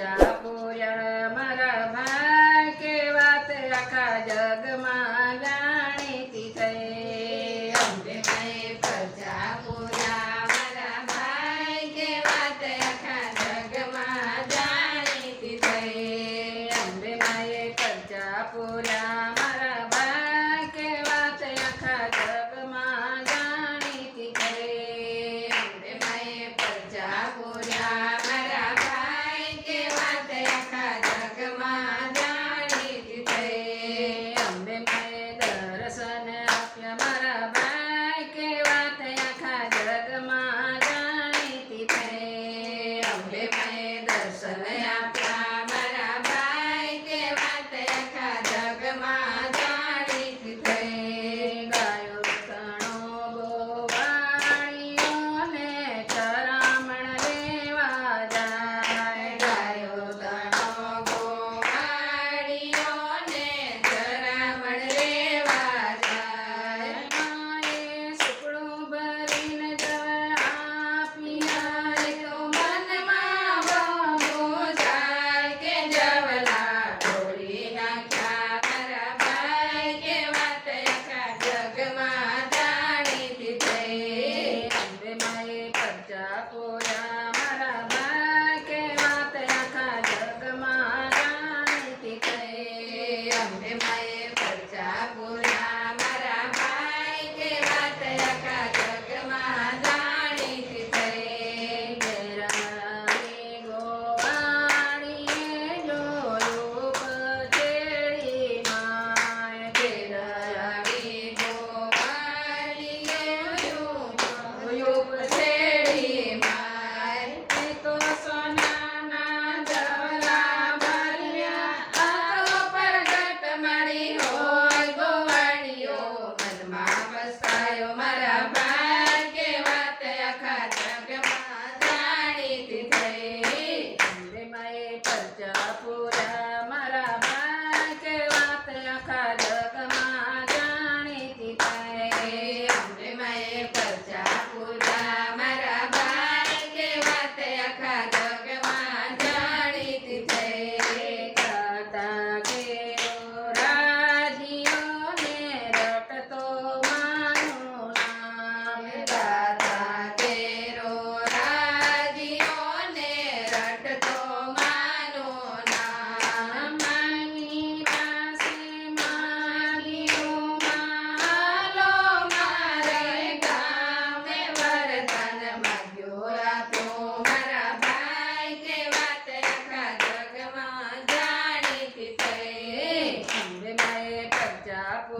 પૂજા પૂરણ મારા ભાઈ કે વાત આખા જગમાં? આવ્યો મારા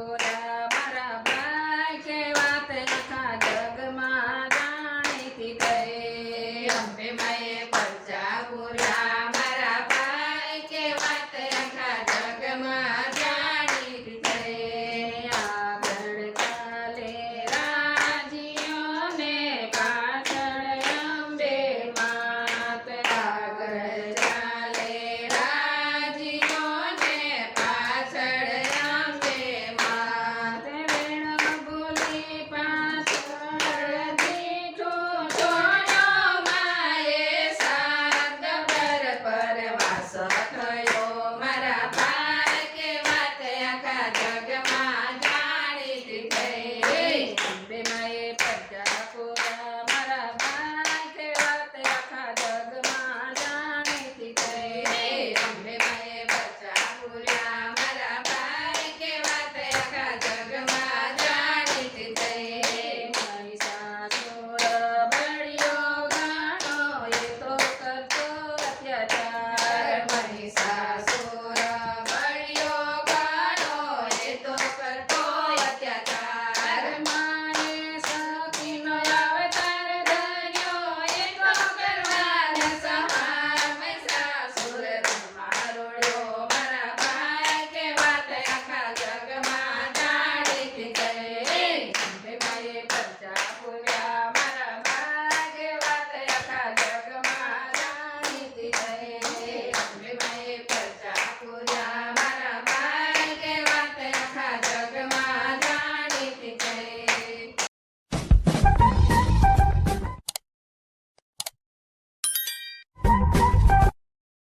luego.